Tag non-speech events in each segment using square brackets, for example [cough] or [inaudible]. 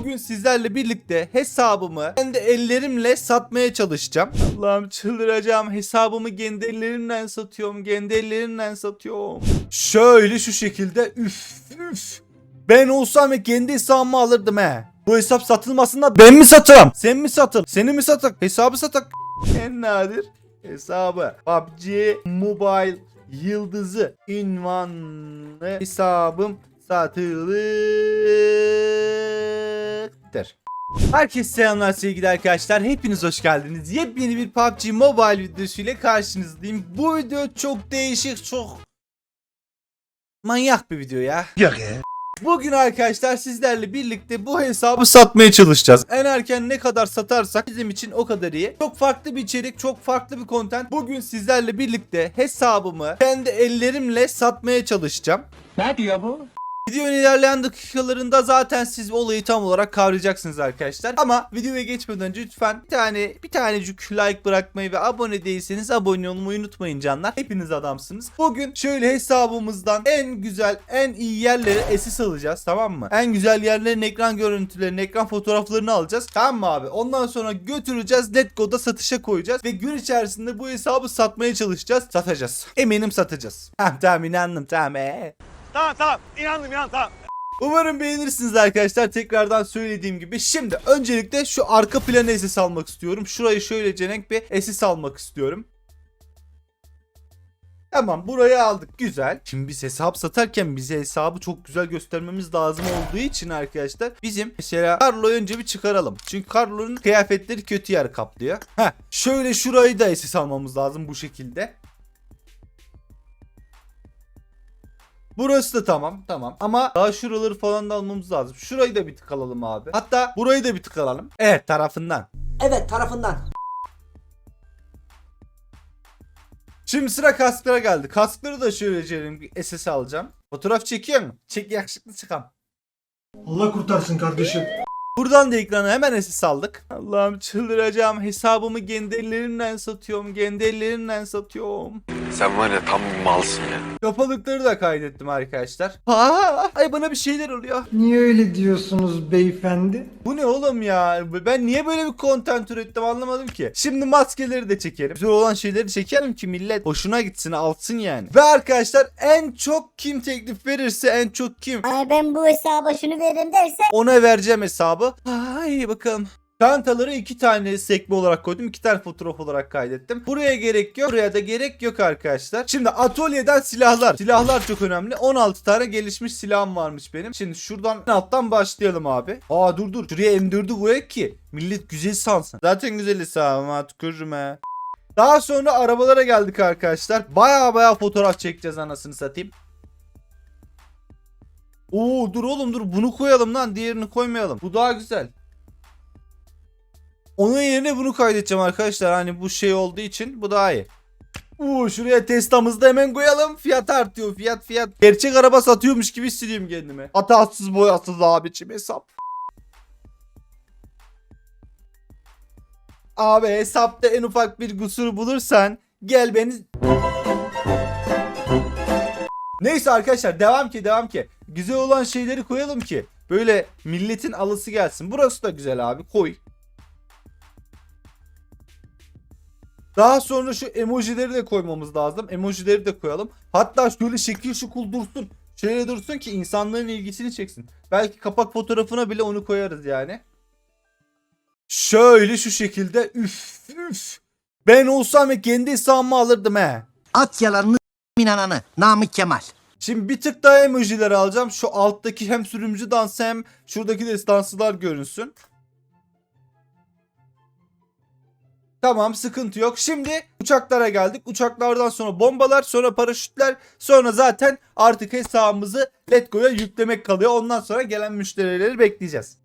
Bugün sizlerle birlikte hesabımı kendi ellerimle satmaya çalışacağım. Allah'ım çıldıracağım. Hesabımı kendi ellerimle satıyorum. Kendi ellerimle satıyorum. Şöyle şu şekilde üf üf. Ben olsam ve kendi hesabımı alırdım he. Bu hesap satılmasında ben mi satırım? Sen mi satıl? Seni mi satak? Hesabı satak. En nadir hesabı. PUBG Mobile yıldızı ünvanlı hesabım satılıktır. Herkese selamlar sevgili arkadaşlar. Hepiniz hoş geldiniz. Yepyeni bir PUBG Mobile videosu ile karşınızdayım. Bu video çok değişik, çok manyak bir video ya. Bugün arkadaşlar sizlerle birlikte bu hesabı satmaya çalışacağız. En erken ne kadar satarsak bizim için o kadar iyi. Çok farklı bir içerik, çok farklı bir content. Bugün sizlerle birlikte hesabımı kendi ellerimle satmaya çalışacağım. Ne diyor bu? Videonun ilerleyen dakikalarında zaten siz olayı tam olarak kavrayacaksınız arkadaşlar. Ama videoya geçmeden önce lütfen bir tane bir tanecik like bırakmayı ve abone değilseniz abone olmayı unutmayın canlar. Hepiniz adamsınız. Bugün şöyle hesabımızdan en güzel, en iyi yerleri esis alacağız tamam mı? En güzel yerlerin ekran görüntülerini, ekran fotoğraflarını alacağız. Tamam mı abi? Ondan sonra götüreceğiz. Letgo'da satışa koyacağız ve gün içerisinde bu hesabı satmaya çalışacağız. Satacağız. Eminim satacağız. Tamam tamam inandım tamam. Ee. Tamam tamam inandım inandım tamam. Umarım beğenirsiniz arkadaşlar. Tekrardan söylediğim gibi. Şimdi öncelikle şu arka planı SS almak istiyorum. Şurayı şöyle cenek bir SS almak istiyorum. Tamam burayı aldık güzel. Şimdi biz hesap satarken bize hesabı çok güzel göstermemiz lazım olduğu için arkadaşlar bizim mesela Carlo'yu önce bir çıkaralım. Çünkü Carlo'nun kıyafetleri kötü yer kaplıyor. Heh, şöyle şurayı da SS almamız lazım bu şekilde. Burası da tamam tamam ama daha şuraları falan da almamız lazım. Şurayı da bir tık alalım abi. Hatta burayı da bir tık alalım. Evet tarafından. Evet tarafından. Şimdi sıra kasklara geldi. Kaskları da şöyle bir SS alacağım. Fotoğraf çekiyor mu? Çek yakışıklı çıkam. Allah kurtarsın kardeşim. Buradan da ekrana hemen SS aldık. Allah'ım çıldıracağım. Hesabımı kendi ellerimle satıyorum. Kendi ellerimle satıyorum. Sen var ya tam bir malsın ya. Kapalıkları da kaydettim arkadaşlar. Aa, ay bana bir şeyler oluyor. Niye öyle diyorsunuz beyefendi? Bu ne oğlum ya? Ben niye böyle bir content ürettim anlamadım ki. Şimdi maskeleri de çekelim. Güzel olan şeyleri çekelim ki millet hoşuna gitsin alsın yani. Ve arkadaşlar en çok kim teklif verirse en çok kim Ay ben bu hesaba şunu veririm derse ona vereceğim hesabı. Ay bakalım. Çantaları iki tane sekme olarak koydum. iki tane fotoğraf olarak kaydettim. Buraya gerek yok. Buraya da gerek yok arkadaşlar. Şimdi atölyeden silahlar. Silahlar çok önemli. 16 tane gelişmiş silahım varmış benim. Şimdi şuradan alttan başlayalım abi. Aa dur dur. Şuraya M4'ü koyak ki millet güzel sansın. Zaten güzel hesabım ha tükürürüm. Daha sonra arabalara geldik arkadaşlar. Baya baya fotoğraf çekeceğiz anasını satayım. Oo dur oğlum dur bunu koyalım lan diğerini koymayalım. Bu daha güzel. Onun yerine bunu kaydedeceğim arkadaşlar. Hani bu şey olduğu için bu daha iyi. Oo şuraya Tesla'mızı da hemen koyalım. Fiyat artıyor fiyat fiyat. Gerçek araba satıyormuş gibi hissediyorum kendimi. Hatasız boyasız abicim hesap. Abi hesapta en ufak bir kusur bulursan gel beni Neyse arkadaşlar devam ki devam ki. Güzel olan şeyleri koyalım ki böyle milletin alısı gelsin. Burası da güzel abi koy. Daha sonra şu emojileri de koymamız lazım. Emojileri de koyalım. Hatta şöyle şekil şukul dursun. Şöyle dursun ki insanların ilgisini çeksin. Belki kapak fotoğrafına bile onu koyarız yani. Şöyle şu şekilde üf üf. Ben olsam ve kendi hesabımı alırdım he. At yalanını inananı. Namık Kemal. Şimdi bir tık daha emojileri alacağım. Şu alttaki hem sürümcü dansı hem şuradaki destansılar görünsün. Tamam sıkıntı yok. Şimdi uçaklara geldik. Uçaklardan sonra bombalar, sonra paraşütler, sonra zaten artık hesabımızı Letgo'ya yüklemek kalıyor. Ondan sonra gelen müşterileri bekleyeceğiz.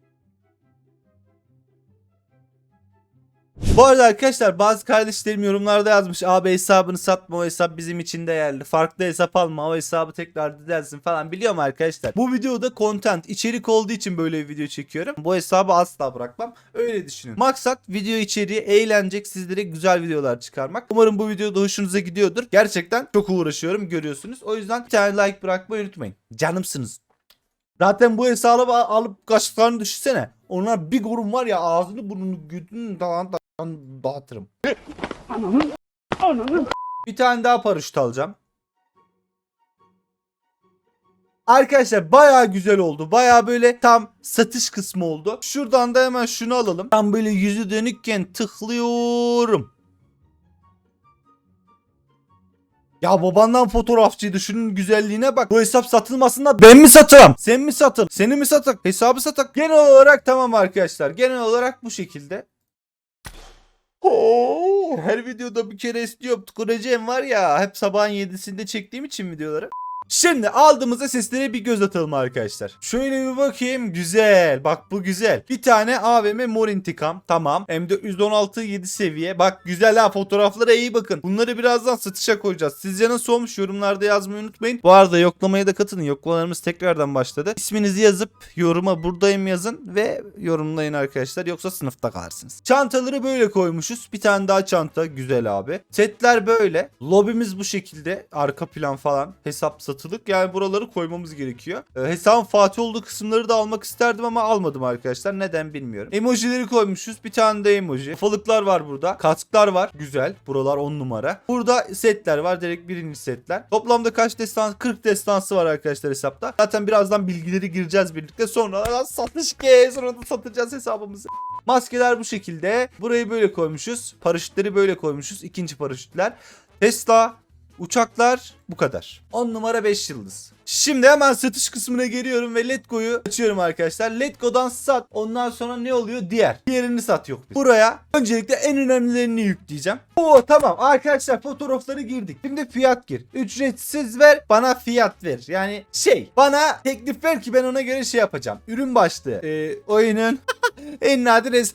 Bu arada arkadaşlar bazı kardeşlerim yorumlarda yazmış abi hesabını satma o hesap bizim için değerli. Farklı hesap alma o hesabı tekrar düzelsin falan biliyorum arkadaşlar. Bu videoda content içerik olduğu için böyle bir video çekiyorum. Bu hesabı asla bırakmam. Öyle düşünün. Maksat video içeriği eğlenecek sizlere güzel videolar çıkarmak. Umarım bu videoda hoşunuza gidiyordur. Gerçekten çok uğraşıyorum görüyorsunuz. O yüzden bir tane like bırakmayı unutmayın. Canımsınız. Zaten bu hesabı alıp kaşıklarını düşünsene. Onlar bir kurum var ya ağzını burnunu götünü dağın dağın dağıtırım. Bir tane daha paraşüt alacağım. Arkadaşlar baya güzel oldu. Baya böyle tam satış kısmı oldu. Şuradan da hemen şunu alalım. Tam böyle yüzü dönükken tıklıyorum. Ya babandan fotoğrafçıydı şunun güzelliğine bak. Bu hesap satılmasında ben mi satırım? Sen mi satıl? Seni mi satak? Hesabı satak. Genel olarak tamam arkadaşlar. Genel olarak bu şekilde. Her videoda bir kere istiyorum. Kuracağım var ya. Hep sabahın 7'sinde çektiğim için videoları. Şimdi aldığımızda seslere bir göz atalım arkadaşlar. Şöyle bir bakayım. Güzel. Bak bu güzel. Bir tane AVM mor intikam. Tamam. M416 7 seviye. Bak güzel ha fotoğraflara iyi bakın. Bunları birazdan satışa koyacağız. Sizce nasıl olmuş yorumlarda yazmayı unutmayın. Bu arada yoklamaya da katılın. Yoklamalarımız tekrardan başladı. İsminizi yazıp yoruma buradayım yazın ve yorumlayın arkadaşlar. Yoksa sınıfta kalırsınız. Çantaları böyle koymuşuz. Bir tane daha çanta. Güzel abi. Setler böyle. Lobimiz bu şekilde. Arka plan falan. Hesap satılık. Yani buraları koymamız gerekiyor. Ee, hesabın Fatih olduğu kısımları da almak isterdim ama almadım arkadaşlar. Neden bilmiyorum. Emojileri koymuşuz. Bir tane de emoji. Kafalıklar var burada. Kasklar var. Güzel. Buralar 10 numara. Burada setler var. Direkt birinci setler. Toplamda kaç destans? 40 destansı var arkadaşlar hesapta. Zaten birazdan bilgileri gireceğiz birlikte. Sonra satış ke. Sonra da satacağız hesabımızı. Maskeler bu şekilde. Burayı böyle koymuşuz. Paraşütleri böyle koymuşuz. İkinci paraşütler. Tesla, uçaklar bu kadar. 10 numara 5 yıldız. Şimdi hemen satış kısmına geliyorum ve Letgo'yu açıyorum arkadaşlar. Letgo'dan sat. Ondan sonra ne oluyor? Diğer. Diğerini sat yok. Buraya öncelikle en önemlilerini yükleyeceğim. Oo tamam arkadaşlar fotoğrafları girdik. Şimdi fiyat gir. Ücretsiz ver bana fiyat ver. Yani şey bana teklif ver ki ben ona göre şey yapacağım. Ürün başlığı. Ee, oyunun [laughs] en nadir es-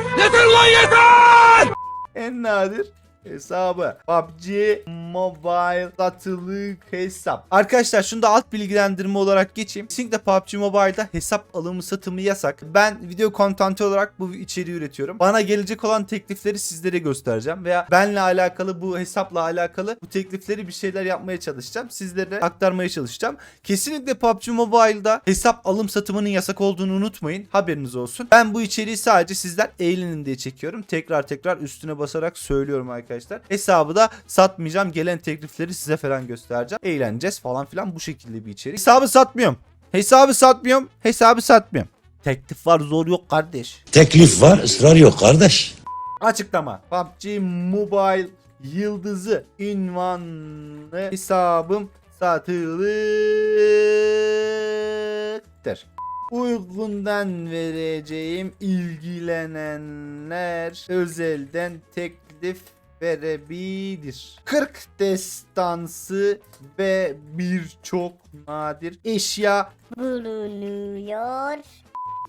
[laughs] en nadir hesabı. PUBG Mobile satılık hesap. Arkadaşlar şunu da alt bilgilendirme olarak geçeyim. Kesinlikle PUBG Mobile'da hesap alımı satımı yasak. Ben video kontenti olarak bu içeriği üretiyorum. Bana gelecek olan teklifleri sizlere göstereceğim. Veya benle alakalı bu hesapla alakalı bu teklifleri bir şeyler yapmaya çalışacağım. Sizlere aktarmaya çalışacağım. Kesinlikle PUBG Mobile'da hesap alım satımının yasak olduğunu unutmayın. Haberiniz olsun. Ben bu içeriği sadece sizler eğlenin diye çekiyorum. Tekrar tekrar üstüne basarak söylüyorum arkadaşlar. Hesabı da satmayacağım. Gelen teklifleri size falan göstereceğim. Eğleneceğiz falan filan bu şekilde bir içerik. Hesabı satmıyorum. Hesabı satmıyorum. Hesabı satmıyorum. Teklif var zor yok kardeş. Teklif var, ısrar yok kardeş. Açıklama. PUBG Mobile yıldızı ünvanlı hesabım satılıktır. Uygundan vereceğim ilgilenenler özelden teklif verebilir. 40 destansı ve birçok nadir eşya bulunuyor.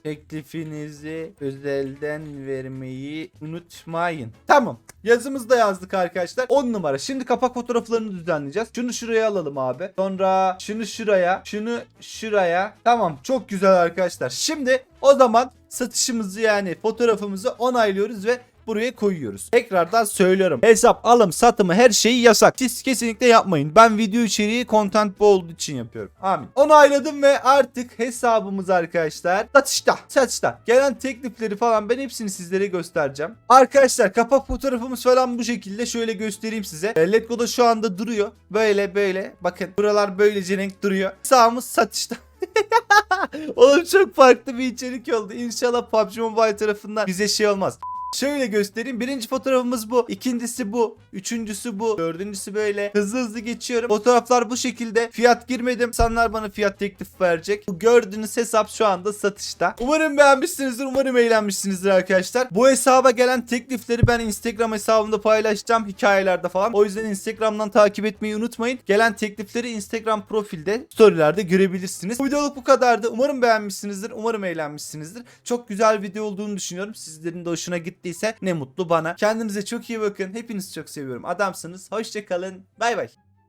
Teklifinizi özelden vermeyi unutmayın. Tamam. Yazımızda yazdık arkadaşlar. 10 numara. Şimdi kapak fotoğraflarını düzenleyeceğiz. Şunu şuraya alalım abi. Sonra şunu şuraya. Şunu şuraya. Tamam. Çok güzel arkadaşlar. Şimdi o zaman satışımızı yani fotoğrafımızı onaylıyoruz ve buraya koyuyoruz. Tekrardan söylüyorum. Hesap, alım, satımı her şeyi yasak. Siz kesinlikle yapmayın. Ben video içeriği content bu olduğu için yapıyorum. Amin. Onayladım ve artık hesabımız arkadaşlar satışta. Satışta. Gelen teklifleri falan ben hepsini sizlere göstereceğim. Arkadaşlar kapak fotoğrafımız falan bu şekilde. Şöyle göstereyim size. E, Let's Go'da şu anda duruyor. Böyle böyle. Bakın buralar böylece renk duruyor. Hesabımız satışta. [laughs] Oğlum çok farklı bir içerik oldu. İnşallah PUBG Mobile tarafından bize şey olmaz. Şöyle göstereyim. Birinci fotoğrafımız bu. İkincisi bu. Üçüncüsü bu. Dördüncüsü böyle. Hızlı hızlı geçiyorum. Fotoğraflar bu şekilde. Fiyat girmedim. İnsanlar bana fiyat teklif verecek. Bu gördüğünüz hesap şu anda satışta. Umarım beğenmişsinizdir. Umarım eğlenmişsinizdir arkadaşlar. Bu hesaba gelen teklifleri ben Instagram hesabımda paylaşacağım. Hikayelerde falan. O yüzden Instagram'dan takip etmeyi unutmayın. Gelen teklifleri Instagram profilde storylerde görebilirsiniz. Bu videoluk bu kadardı. Umarım beğenmişsinizdir. Umarım eğlenmişsinizdir. Çok güzel video olduğunu düşünüyorum. Sizlerin de hoşuna gittiyse ne mutlu bana. Kendinize çok iyi bakın. Hepinizi çok seviyorum. Adamsınız. Hoşçakalın. Bay bay.